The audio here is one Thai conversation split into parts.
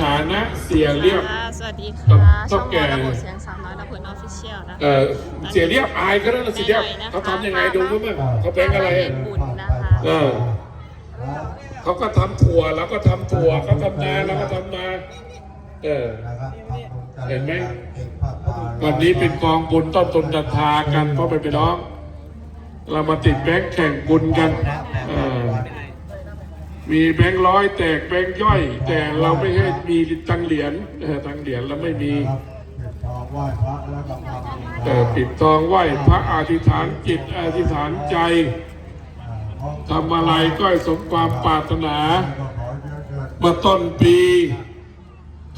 ฐานะเสียเรียบค่ะสวัสดีครัค่ะบช่องเท่าแก่วอลระบบเสียงสามน้อยระเบิดออฟฟิเชียลนะเออเสียเรียบอายก็ได้นะเสียเรียบเขาทำยังไงดูมั้ยเขาเป็นอะไรเป็นบุญนะคะเออเขาก็ทำถั่วแล้วก็ทำถั่วเขาทำนาแล้วก็ทำนาเออเห็นไหมวันนี้เป็นกองบุญต้นทุนศรัทธากันเพราะไปเป็นน้อง เรามาติดแบงค์แข่งบุญกันเออ มีแบงค์ร้อยแตกแบงค์ย่อย แต่เราไม่ให้มีตังเหรียญเออตังเหรียญเราไม่มีเออปิดทองไหว้พระอธิษฐานจิตอธิษฐานใจทำอะไรก็ให้สมความปรารถนาเมื่อต้นปี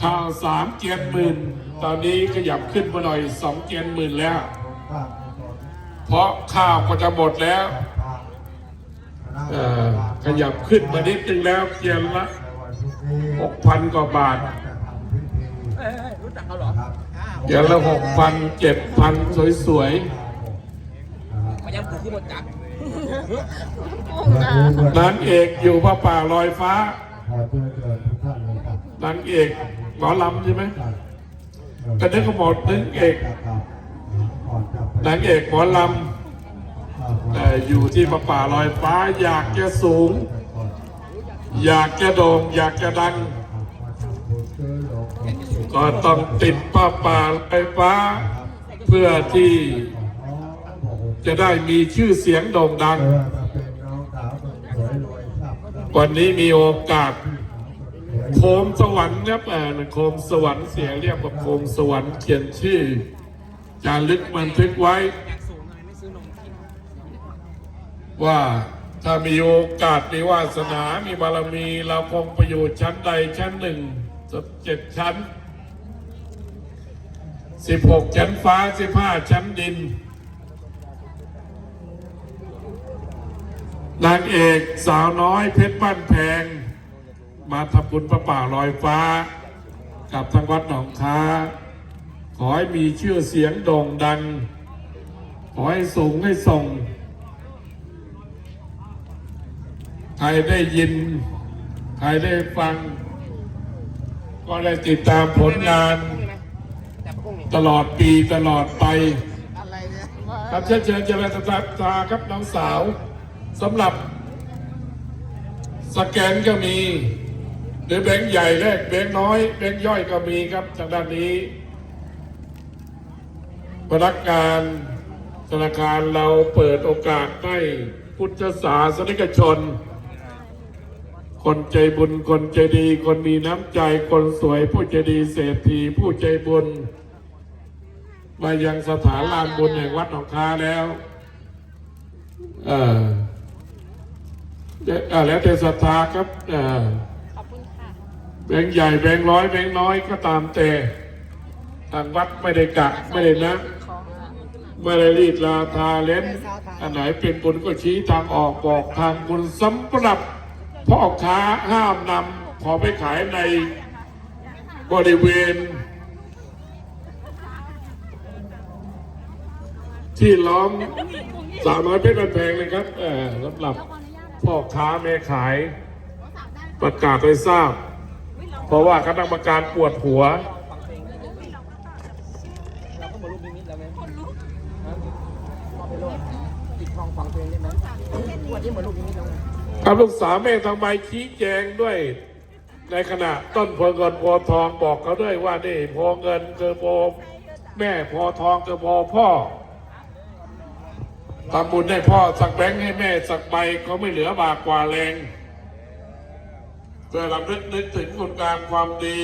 ข้าวสามเกียนหมื่นตอนนี้ขยับขึ้นมาหน่อยสองเกียนหมื่นแล้ว เพราะข้าวก็จะหมดแล้วเอ่อ ขยับขึ้นมานิดนึงแล้วเกียนละหกพันกว่าบาทรู้จักเขาเหรอเกียนละหกพันเจ็ดพันสวยมายังผูกที่หมดจักๆนางเอกอยู่พระป่าลอยฟ้านางเอกหมอลำใช่ไหมก็นึกว่าหมดนึกเอกนางเอกหมอลำแต่ อยู่ที่ป่าป่าลอยฟ้า อยากจะสูง อยากจะโด่งอยากจะดัง ก็ต้องติดป่าป่าลอยฟ้า เพื่อที่จะได้มีชื่อเสียงโด่งดัง วันนี้มีโอกาส โคมสวรรค์ครับอ่าโคมสวรรค์เสียเรียกว่าโคมสวรรค์เขียนชื่อจารึกบันทึกไว้ ว่าถ้ามีโอกาสมีวาสนา มีบารมี เราคงไปอยู่ชั้นใดชั้นหนึ่งสักเจ็ดชั้นสิบหกชั้นฟ้าสิบห้าชั้นดิน นางเอกสาวน้อยเพชรบ้านแพง มาทำบุญประป่าลอยฟ้า กับทางวัดหนองค้า ขอให้มีชื่อเสียงโด่งดัง ขอให้สูงให้ส่ง ใครได้ยิน ใครได้ฟัง ก็ได้ติดตามผลงาน ตลอดปีตลอดไปอะไรเนี่ยครับเชิญเชิญเจริญสตาตาครับน้องสาวสำหรับสแกนก็มี หรือแบงค์ใหญ่แลกแบงค์น้อย แบงค์ย่อยก็มีครับทางด้านนี้พนักงานธนาคารเราเปิดโอกาสให้พุทธศาสนิกชน คนใจบุญ คนใจดี คนมีน้ำใจ คนสวยผู้ใจดีเศรษฐีผู้ใจบุญ มายังสถานลานบุญแห่งวัดหนองคาแล้วเออเดี๋ยวอ่าแล้วแต่ศรัทธาครับเออขอบคุณค่ะแบงค์ใหญ่แบงค์ร้อยแบงค์น้อยก็ตามแต่ทางวัดไม่ได้กะไม่ได้นะของค่ะไม่ได้รีดลาทาเล่นอันไหนเป็นบุญก็ชี้ทางออกบอกทางบุญสำหรับ พ่อค้าห้ามนำขอไปขายในบริเวณ ที่ล้อมสาวน้อยเพชรบันแพงเลยครับเออสำหรับพ่อค้าแม่ขายประกาศให้ทราบ เพราะว่าคณะกรรมการปวดหัวฟังเพลงได้ไหมเราก็มาลูกนิมิตแล้วไหมคนลุกเอาไปโลดติดทองฟังเพลงได้ไหมวันนี้เหมือนลูกนิมิตแล้ว ไงครับลูกสาวแม่ทำไมชี้แจงด้วย ในขณะต้นโพเงินโพทองบอกเขาด้วยว่านี่โพเงินคือโพแม่โพทองคือโพพ่อทำบุญให้พ่อสักแบงค์ให้แม่สักใบเขาไม่เหลือบากกว่าแรงเพื่อลำลึกนึกถึงคุณงามความดี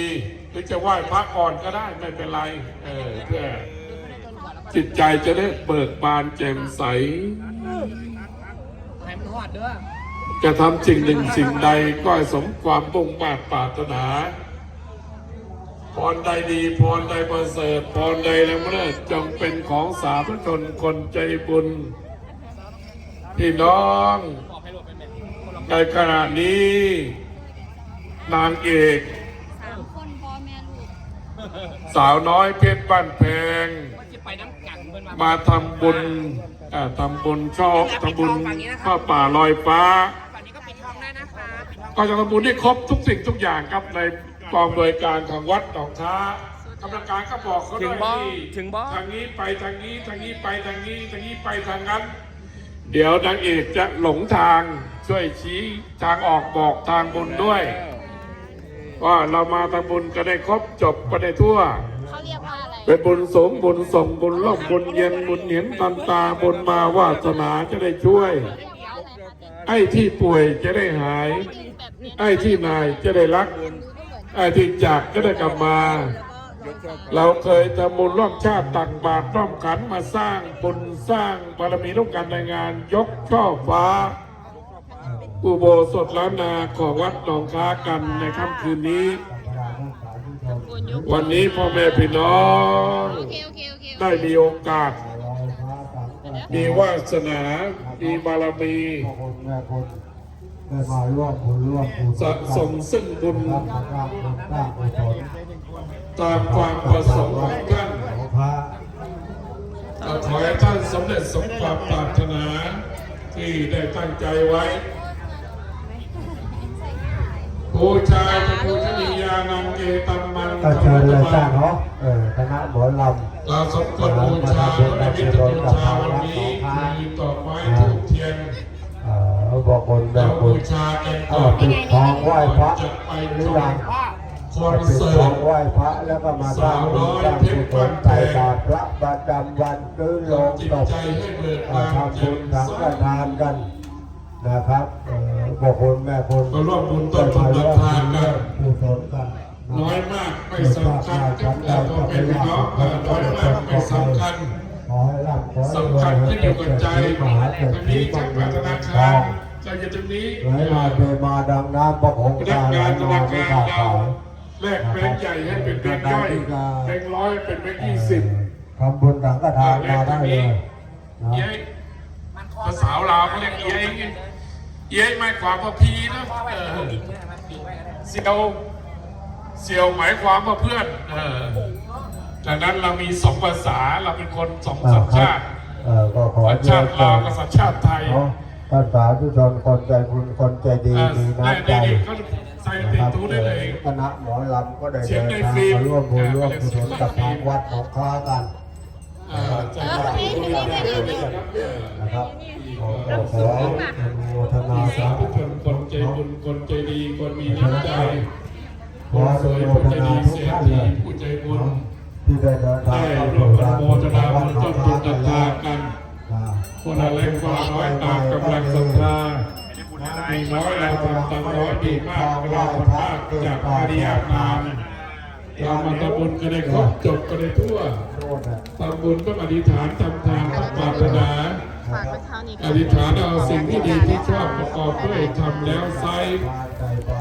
หรือจะไหว้พระก่อนก็ได้ไม่เป็นไรเออเพื่อจิตใจจะได้เบิกบานแจ่มใสหายมันหอดเด้อ จะทำสิ่งหนึ่งสิ่งใดก็สมความบงมา่ปรารถนา พรใดดีพรใดประเสริฐพรใดแล้วเลิศจงเป็นของสาธุชนคนใจบุญพี่น้องในขณะนี้ นางเอกสาวน้อยเพชรบ้านแพง มามาทำบุญ อ่าทำบุญชอบทำบุญข้าป่าลอยฟ้า ฝั่งนี้ก็ปิดทองได้นะคะปิดทองก็จะทำบุญให้ครบทุกสิ่งทุกอย่างครับในกองโดยการของวัดหนองช้ากำลังการก็บอกเขาถึด้งวยบ่ที่ถึงบ่ทางนี้ไปทางนี้ทางนี้ไปทางนี้ทางนี้ไปทางนั้น เดี๋ยวนางเอกจะหลงทางช่วยชี้ทางออกบอกทางบุญด้วยว่าเรามาทำบุญก็ได้ครบจบก็ได้ทั่ว ไป็นบุญสมบุญส่งบุญร่มบุญเย็นบุญเห็นตันตาบุญมาวาสนาจะได้ช่วย ไอ้ที่ป่วยจะได้หาย ไอ้ที่นายจะได้รัก ไอ้ที่จากก็ได้กลับมา เราเคยทำบุญร่วมชาติตักบาตรร่วมขันมาสร้างบุญสร้างบารมีร่วมกันในงาน ยกช่อฟ้า อุโบสถล้านนาของวัดหนองค้ากันในค่ำคืนนี้ วันนี้พ่อแม่พี่น้องโอเค โอเคโอเคได้มีโอกาส มีวาสนา มีบารมีคนแม่คนได้มาร่วมบุญร่วมบุญสะสมซึ่งบุญรับประทานบุญสร้างกุศลตามความประสงค์ของท่านของพระเราขอให้ท่านสำเร็จสมความปรารถนา ที่ได้ตั้งใจไว้ ผู้ชายเป็นผู้ชนี ก็เชิญเลยสร้างเนาะเออคณะหมอลำเราสมควรบูชาพระพิฆบูชาวันนี้มีดอไม้ทูบเทียนเออบอกคนแบเราบบุบูญชากันก่เอาอนปิดทองไหว้พระจะไปหรือยังมคอนปิดเสิทอร์งตไหว้พระแล้วก็มาสร้างบุญสร้างกุศลใส่บาตรพระประจำวันซื้อลงตศพใจให้เบิกเอ่อบานทำบุญสังฆทานกันนะครับ เอ่อบอกคนแม่คนมาร่วมบุญต้นทุนราคากันกุศลกันน้อยมากไม่สำคัญครับแต่พอเป็นพี่น้องเออน้อยมากไม่สำคัญขอให้ร่ำขอให้รวยสำคัญที่อยู่กับใจมหาเศรษวันฐีนี้ต้จัองงหมีวัดธเงินานทคาอรงเราอยู่ตรงนี้ไหลมาเทมาดังน้ำประคงพนักคาไหลงานธมานาไม่คารขาดเราสายแลกแบงค์ใหญ่ให้เป็นแบงค์ย่อยแบงค์ร้อยเป็นแบงค์ยี่สิบทำบุญสังฆทานมาได้เลยนะเย้ยภาษาลาวเขาเรียกเย้ยไง เย้ยหมายความว่าพีนะเออเซียวเซียวหมายความว่าเพื่อน เออดังนั้นเรามีสองภาษาเราเป็นคนสองสัญชาติเออก็ขอสัญชาติลาวกับสัญชาติไทยเนาะท่านสาธุชนคนใจบุญคนใจดีเออมีได้น้ำใจได้เขาใส่ติดตู้ได้เลยคณะหมอลำก็ได้เสียเดิงนในทางฟิล์มมาร่วมบุญเออร่วมกุศลเสียงในกับฟิทาล์งมวัดของค้ากันเออใจว่าผู้ใหญ่ด้วยนะครับเออนะครับขอขอขออนุโมทนาสาสาธุธุชนคนใจบุญคนใจดีคนมีน้ำใจขออนุโมทนาทุกท่านเลยผู้ใจบุญที่ได้เดินทางได้เข้าสู่การนุโมบุญทนาองวัดบุญขอต้งนค้าทุนกัตากันคนละเล็กคนละน้อยตามกำลังศรัทธามีน้อยเราทำตามน้อยดีมากเราคนมากจากอาริยนามเรามาทำบุญก็ได้ครบจบก็ได้ทั่ว ทำบุญต้องอธิษฐานทำทานต้องปรารถนาฝากไปเท่านี้อธิษฐานเอาสิ่งที่ดีที่ชอบประกอบด้วยทำแล้วไซทานใจ